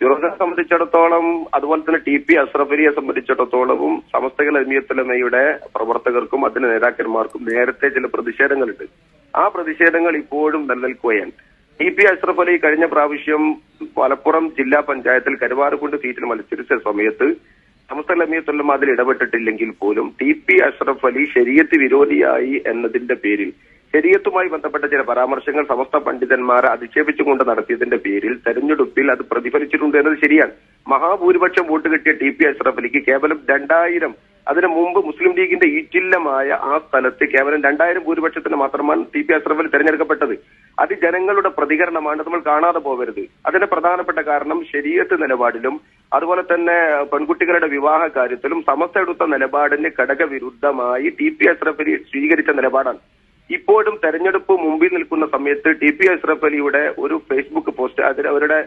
ഫിറോസിനെ സംബന്ധിച്ചിടത്തോളം അതുപോലെ തന്നെ ടി പി അസ്രഫലിയെ സംബന്ധിച്ചിടത്തോളവും സമസ്തകൾ അമീയത്തുലമയുടെ പ്രവർത്തകർക്കും അതിന്റെ നേതാക്കന്മാർക്കും നേരത്തെ ചില പ്രതിഷേധങ്ങളുണ്ട്. ആ പ്രതിഷേധങ്ങൾ ഇപ്പോഴും നിലനിൽക്കുകയാണ്. ടി പി അഷ്റഫ് അലി കഴിഞ്ഞ പ്രാവശ്യം മലപ്പുറം ജില്ലാ പഞ്ചായത്തിൽ കരുവാറുകൊണ്ട് സീറ്റിൽ മത്സരിച്ച സമയത്ത് സമസ്ത അമീയത്തുലമ അതിൽ ഇടപെട്ടിട്ടില്ലെങ്കിൽ പോലും ടി പി അഷ്റഫ് അലി ശരീരത്ത് വിരോധിയായി എന്നതിന്റെ പേരിൽ ശരീരത്തുമായി ബന്ധപ്പെട്ട ചില പരാമർശങ്ങൾ സമസ്ത പണ്ഡിതന്മാരെ അധിക്ഷേപിച്ചുകൊണ്ട് നടത്തിയതിന്റെ പേരിൽ തെരഞ്ഞെടുപ്പിൽ അത് പ്രതിഫലിച്ചിട്ടുണ്ട് എന്നത് ശരിയാണ്. മഹാഭൂരിപക്ഷം വോട്ട് കിട്ടിയ ടി പി അഷ്റഫ് അലിക്ക് കേവലം രണ്ടായിരം അതിനു മുമ്പ് മുസ്ലിം ലീഗിന്റെ ഈറ്റില്ലമായ ആ സ്ഥലത്ത് കേവലം രണ്ടായിരം ഭൂരിപക്ഷത്തിന് മാത്രമാണ് ടി പി അഷ്റഫ് തെരഞ്ഞെടുക്കപ്പെട്ടത്. അത് ജനങ്ങളുടെ പ്രതികരണമാണ് നമ്മൾ കാണാതെ പോകരുത്. അതിന്റെ പ്രധാനപ്പെട്ട കാരണം ശരീരത്ത് നിലപാടിലും അതുപോലെ തന്നെ പെൺകുട്ടികളുടെ വിവാഹ കാര്യത്തിലും സമസ്ത എടുത്ത നിലപാടിന് ഘടകവിരുദ്ധമായി ടി പി അഷ്റഫ് സ്വീകരിച്ച നിലപാടാണ്. ഇപ്പോഴും തെരഞ്ഞെടുപ്പ് മുമ്പിൽ നിൽക്കുന്ന സമയത്ത് ടി പി അഷ്റഫ് അലിയുടെ ഒരു ഫേസ്ബുക്ക് പോസ്റ്റ് അതിൽ അവരുടെ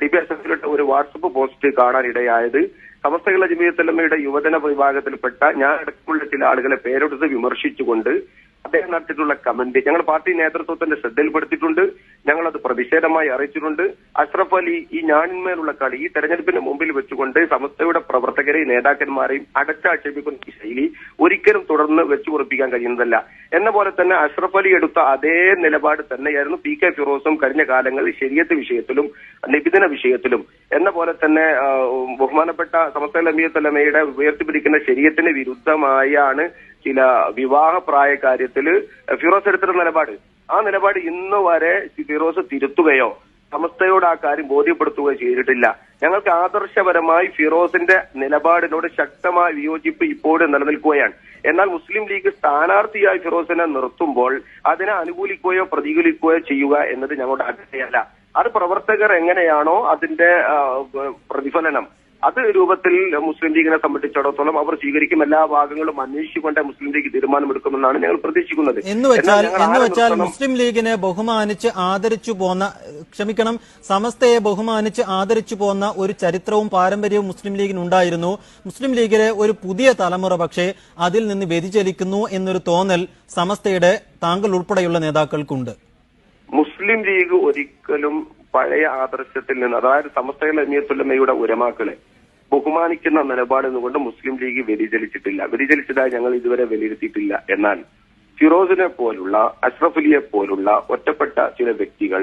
ടി പി അഷ്റഫ് അലിയുടെ ഒരു വാട്സപ്പ് പോസ്റ്റ് കാണാനിടയായത്. സമസ്തകളുടെ ജമീയത്തലമ്മയുടെ യുവജന വിഭാഗത്തിൽപ്പെട്ട ഞാൻ അടക്കമുള്ള ചില ആളുകളെ പേരെടുത്ത് വിമർശിച്ചുകൊണ്ട് അദ്ദേഹം നടത്തിയിട്ടുള്ള കമന്റ് ഞങ്ങൾ പാർട്ടി നേതൃത്വത്തിന്റെ ശ്രദ്ധയിൽപ്പെടുത്തിയിട്ടുണ്ട്. പ്രതിഷേധമായി അറിയിച്ചിട്ടുണ്ട്. അഷ്റഫ് അലി ഈ ഞാനിന്മേലുള്ള കളി ഈ തെരഞ്ഞെടുപ്പിന് മുമ്പിൽ വെച്ചുകൊണ്ട് സമസ്തയുടെ പ്രവർത്തകരെയും നേതാക്കന്മാരെയും അടച്ചാക്ഷേപിക്കുന്ന ഈ ശൈലി ഒരിക്കലും തുടർന്ന് വെച്ചു ഉറപ്പിക്കാൻ കഴിയുന്നതല്ല. എന്ന പോലെ തന്നെ അഷ്റഫ് അലി എടുത്ത അതേ നിലപാട് തന്നെയായിരുന്നു പി കെ ഫിറോസും കഴിഞ്ഞ കാലങ്ങളിൽ ശരിയത്ത് വിഷയത്തിലും നിബിധന വിഷയത്തിലും. എന്ന പോലെ തന്നെ ബഹുമാനപ്പെട്ട സമസ്ത ലമിയത്തലമയുടെ ഉയർത്തിപ്പിടിക്കുന്ന ശരീരത്തിന് വിരുദ്ധമായാണ് ചില വിവാഹ പ്രായ കാര്യത്തിൽ ഫിറോസ് എടുത്തിരുന്ന നിലപാട്. ആ നിലപാട് ഇന്ന് വരെ ഫിറോസ് തിരുത്തുകയോ സമസ്തയോട് ആ കാര്യം ബോധ്യപ്പെടുത്തുകയോ ചെയ്തിട്ടില്ല. ഞങ്ങൾക്ക് ആദർശപരമായി ഫിറോസിന്റെ നിലപാടിനോട് ശക്തമായ വിയോജിപ്പ് ഇപ്പോഴും നിലനിൽക്കുകയാണ്. എന്നാൽ മുസ്ലിം ലീഗ് സ്ഥാനാർത്ഥിയായി ഫിറോസിനെ നിർത്തുമ്പോൾ അതിനെ അനുകൂലിക്കുകയോ പ്രതികൂലിക്കുകയോ ചെയ്യുക എന്നത് ഞങ്ങളുടെ അജണ്ടയല്ല അത് പ്രവർത്തകർ എങ്ങനെയാണോ അതിന്റെ പ്രതിഫലനം അത് രൂപത്തിൽ മുസ്ലിം ലീഗിനെ സംബന്ധിച്ചിടത്തോളം അവർ സ്വീകരിക്കും. എല്ലാ ഭാഗങ്ങളും അന്വേഷിച്ചുകൊണ്ട് മുസ്ലിം ലീഗ് തീരുമാനമെടുക്കുമെന്നാണ് ഞങ്ങൾ പ്രതീക്ഷിക്കുന്നത്. എന്ന് വെച്ചാൽ എന്ന് വെച്ചാൽ മുസ്ലിം ലീഗിനെ ബഹുമാനിച്ച് ആദരിച്ചു പോന്ന ക്ഷമിക്കണം സമസ്തയെ ബഹുമാനിച്ച് ആദരിച്ചു പോന്ന ഒരു ചരിത്രവും പാരമ്പര്യവും മുസ്ലിം ലീഗിന് ഉണ്ടായിരുന്നു മുസ്ലിം ലീഗിലെ ഒരു പുതിയ തലമുറ പക്ഷേ അതിൽ നിന്ന് വ്യതിചലിക്കുന്നു എന്നൊരു തോന്നൽ സമസ്തയുടെ താങ്കൾ ഉൾപ്പെടെയുള്ള നേതാക്കൾക്കുണ്ട്. മുസ്ലിം ലീഗ് ഒരിക്കലും പഴയ ആദർശത്തിൽ നിന്ന് അതായത് സമസ്തകൾ അമീർത്തുല്ലമ്മയുടെ ഉരമാക്കളെ ബഹുമാനിക്കുന്ന നിലപാട് കൊണ്ട് മുസ്ലിം ലീഗ് വ്യതിചലിച്ചിട്ടില്ല. വ്യതിചലിച്ചതായി ഞങ്ങൾ ഇതുവരെ വിലയിരുത്തിയിട്ടില്ല. എന്നാൽ ഫിറോസിനെ പോലുള്ള അഷ്റഫുലിയെ പോലുള്ള ഒറ്റപ്പെട്ട ചില വ്യക്തികൾ